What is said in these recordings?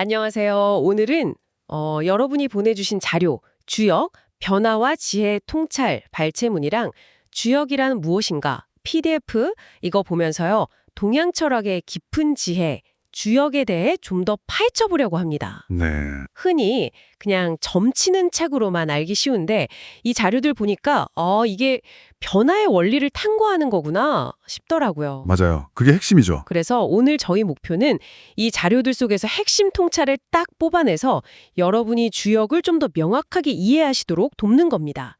안녕하세요. 오늘은 어, 여러분이 보내주신 자료, 주역, 변화와 지혜 통찰, 발췌문이랑 주역이란 무엇인가, PDF 이거 보면서요. 동양 철학의 깊은 지혜, 주역에 대해 좀 더 파헤쳐 보려고 합니다. 네. 흔히 그냥 점치는 책으로만 알기 쉬운데 이 자료들 보니까 어, 이게 변화의 원리를 탐구하는 거구나 싶더라고요. 맞아요. 그게 핵심이죠. 그래서 오늘 저희 목표는 이 자료들 속에서 핵심 통찰을 딱 뽑아내서 여러분이 주역을 좀 더 명확하게 이해하시도록 돕는 겁니다.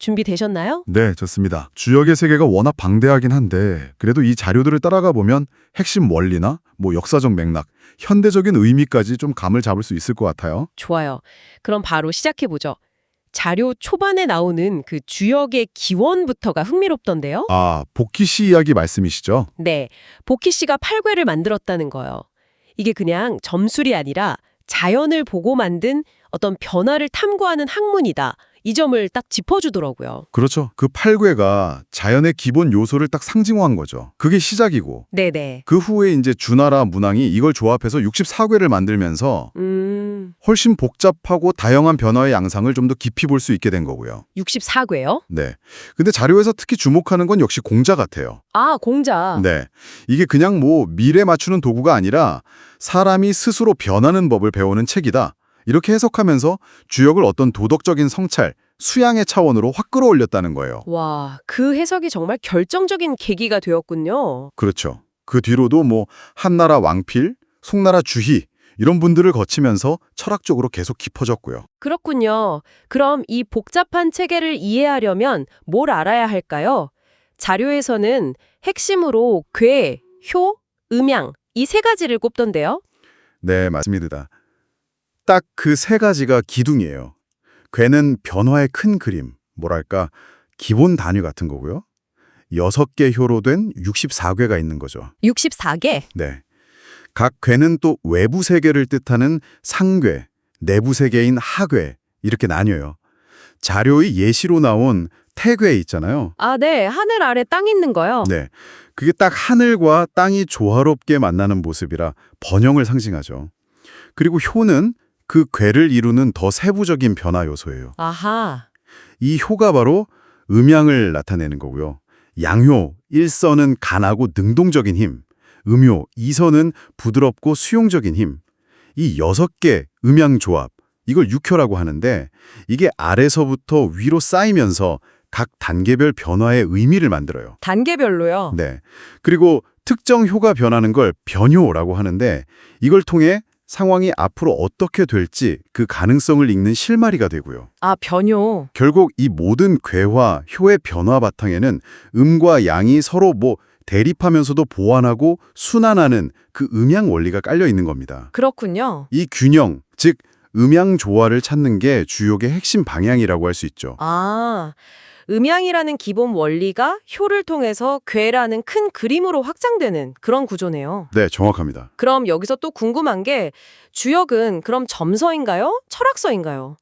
준비되셨나요? 네, 좋습니다. 주역의 세계가 워낙 방대하긴 한데 그래도 이 자료들을 따라가 보면 핵심 원리나 뭐 역사적 맥락, 현대적인 의미까지 좀 감을 잡을 수 있을 것 같아요. 좋아요. 그럼 바로 시작해보죠. 자료 초반에 나오는 그 주역의 기원부터가 흥미롭던데요? 아, 복희 씨 이야기 말씀이시죠? 네, 보키 씨가 팔괘를 만들었다는 거요. 이게 그냥 점술이 아니라 자연을 보고 만든 어떤 변화를 탐구하는 학문이다. 이 점을 딱 짚어주더라고요. 그렇죠. 그 팔괘가 자연의 기본 요소를 딱 상징화한 거죠. 그게 시작이고 네네. 그 후에 이제 주나라 문왕이 이걸 조합해서 64궤를 만들면서 음, 훨씬 복잡하고 다양한 변화의 양상을 좀 더 깊이 볼 수 있게 된 거고요. 64궤요? 네. 근데 자료에서 특히 주목하는 건 역시 공자 같아요. 아, 공자. 네. 이게 그냥 뭐 미래 맞추는 도구가 아니라 사람이 스스로 변하는 법을 배우는 책이다. 이렇게 해석하면서 주역을 어떤 도덕적인 성찰, 수양의 차원으로 확 끌어올렸다는 거예요. 와, 그 해석이 정말 결정적인 계기가 되었군요. 그렇죠. 그 뒤로도 뭐 한나라 왕필, 송나라 주희 이런 분들을 거치면서 철학적으로 계속 깊어졌고요. 그렇군요. 그럼 이 복잡한 체계를 이해하려면 뭘 알아야 할까요? 자료에서는 핵심으로 괴, 효, 음양 이 세 가지를 꼽던데요. 네, 맞습니다. 딱 그 세 가지가 기둥이에요. 괴는 변화의 큰 그림, 뭐랄까 기본 단위 같은 거고요. 여섯 개 효로 된 64괴가 있는 거죠. 64개. 네. 각 괴는 또 외부 세계를 뜻하는 상괴, 내부 세계인 하괴 이렇게 나뉘어요. 자료의 예시로 나온 태괴 있잖아요. 아, 네. 하늘 아래 땅 있는 거요. 네. 그게 딱 하늘과 땅이 조화롭게 만나는 모습이라 번영을 상징하죠. 그리고 효는 그 괴를 이루는 더 세부적인 변화 요소예요. 아하. 이 효가 바로 음양을 나타내는 거고요. 양효, 일선은 간하고 능동적인 힘, 음효, 이선은 부드럽고 수용적인 힘. 이 여섯 개 음양 조합, 이걸 육효라고 하는데 이게 아래서부터 위로 쌓이면서 각 단계별 변화의 의미를 만들어요. 단계별로요. 네. 그리고 특정 효가 변하는 걸 변효라고 하는데 이걸 통해 상황이 앞으로 어떻게 될지 그 가능성을 읽는 실마리가 되고요. 아, 변효. 결국 이 모든 괴와 효의 변화 바탕에는 음과 양이 서로 뭐 대립하면서도 보완하고 순환하는 그 음양 원리가 깔려 있는 겁니다. 그렇군요. 이 균형, 즉 음양 조화를 찾는 게 주역의 핵심 방향이라고 할 수 있죠. 아, 음양이라는 기본 원리가 효를 통해서 괴라는 큰 그림으로 확장되는 그런 구조네요. 네, 정확합니다. 그럼 여기서 또 궁금한 게 주역은 그럼 점서인가요? 철학서인가요?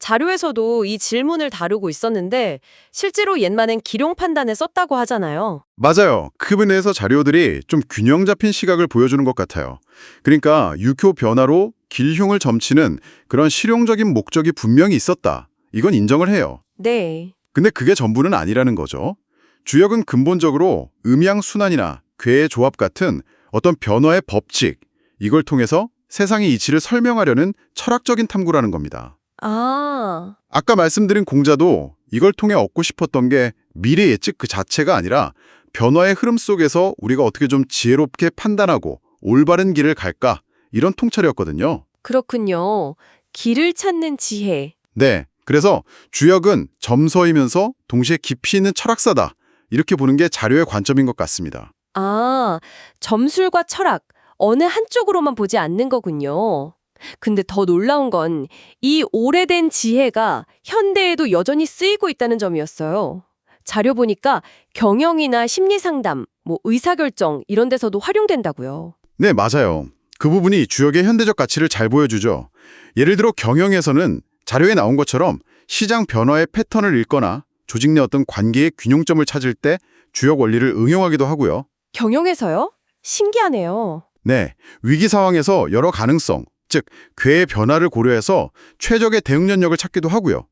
자료에서도 이 질문을 다루고 있었는데 실제로 옛말엔 기룡 판단에 썼다고 하잖아요. 맞아요. 그 부분에서 자료들이 좀 균형 잡힌 시각을 보여주는 것 같아요. 그러니까 육효 변화로 길흉을 점치는 그런 실용적인 목적이 분명히 있었다. 이건 인정을 해요. 네. 근데 그게 전부는 아니라는 거죠. 주역은 근본적으로 음양 순환이나 괴의 조합 같은 어떤 변화의 법칙, 이걸 통해서 세상의 이치를 설명하려는 철학적인 탐구라는 겁니다. 아, 아까 말씀드린 공자도 이걸 통해 얻고 싶었던 게 미래 예측 그 자체가 아니라 변화의 흐름 속에서 우리가 어떻게 좀 지혜롭게 판단하고 올바른 길을 갈까 이런 통찰이었거든요. 그렇군요. 길을 찾는 지혜. 네, 그래서 주역은 점서이면서 동시에 깊이 있는 철학사다 이렇게 보는 게 자료의 관점인 것 같습니다. 아, 점술과 철학, 어느 한쪽으로만 보지 않는 거군요. 근데 더 놀라운 건 이 오래된 지혜가 현대에도 여전히 쓰이고 있다는 점이었어요. 자료 보니까 경영이나 심리상담, 뭐 의사결정 이런 데서도 활용된다고요. 네, 맞아요. 그 부분이 주역의 현대적 가치를 잘 보여주죠. 예를 들어 경영에서는 자료에 나온 것처럼 시장 변화의 패턴을 읽거나 조직 내 어떤 관계의 균형점을 찾을 때 주역 원리를 응용하기도 하고요. 경영에서요? 신기하네요. 네, 위기 상황에서 여러 가능성 즉 괴의 변화를 고려해서 최적의 대응 전력을 찾기도 하고요.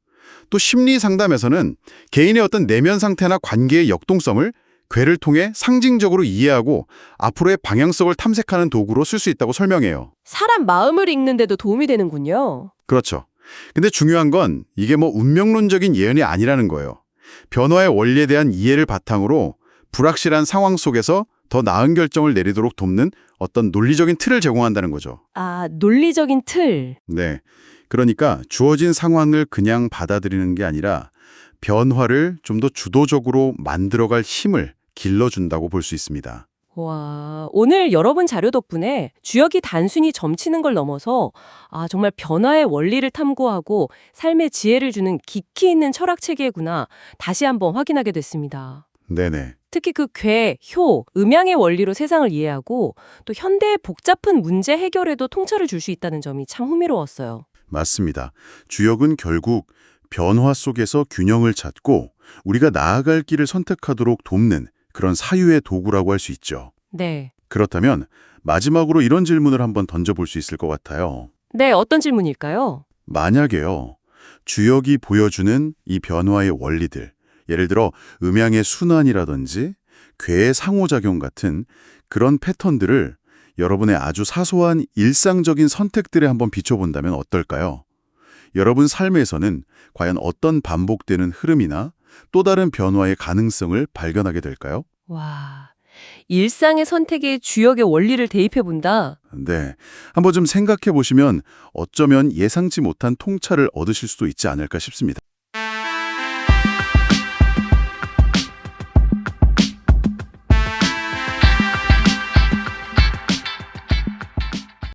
또 심리 상담에서는 개인의 어떤 내면 상태나 관계의 역동성을 괴를 통해 상징적으로 이해하고 앞으로의 방향성을 탐색하는 도구로 쓸 수 있다고 설명해요. 사람 마음을 읽는데도 도움이 되는군요. 그렇죠. 근데 중요한 건 이게 뭐 운명론적인 예언이 아니라는 거예요. 변화의 원리에 대한 이해를 바탕으로 불확실한 상황 속에서 더 나은 결정을 내리도록 돕는 어떤 논리적인 틀을 제공한다는 거죠. 아, 논리적인 틀. 네. 그러니까 주어진 상황을 그냥 받아들이는 게 아니라 변화를 좀 더 주도적으로 만들어갈 힘을 길러준다고 볼 수 있습니다. 와, 오늘 여러분 자료 덕분에 주역이 단순히 점치는 걸 넘어서 아, 정말 변화의 원리를 탐구하고 삶의 지혜를 주는 깊이 있는 철학 체계구나 다시 한번 확인하게 됐습니다. 네네. 특히 그 괴, 효, 음양의 원리로 세상을 이해하고 또 현대의 복잡한 문제 해결에도 통찰을 줄 수 있다는 점이 참 흥미로웠어요. 맞습니다. 주역은 결국 변화 속에서 균형을 찾고 우리가 나아갈 길을 선택하도록 돕는 그런 사유의 도구라고 할 수 있죠. 네. 그렇다면 마지막으로 이런 질문을 한번 던져볼 수 있을 것 같아요. 네, 어떤 질문일까요? 만약에요. 주역이 보여주는 이 변화의 원리들, 예를 들어 음양의 순환이라든지 괴의 상호작용 같은 그런 패턴들을 여러분의 아주 사소한 일상적인 선택들에 한번 비춰본다면 어떨까요? 여러분 삶에서는 과연 어떤 반복되는 흐름이나 또 다른 변화의 가능성을 발견하게 될까요? 와, 일상의 선택에 주역의 원리를 대입해 본다. 네, 한번 좀 생각해 보시면 어쩌면 예상치 못한 통찰을 얻으실 수도 있지 않을까 싶습니다.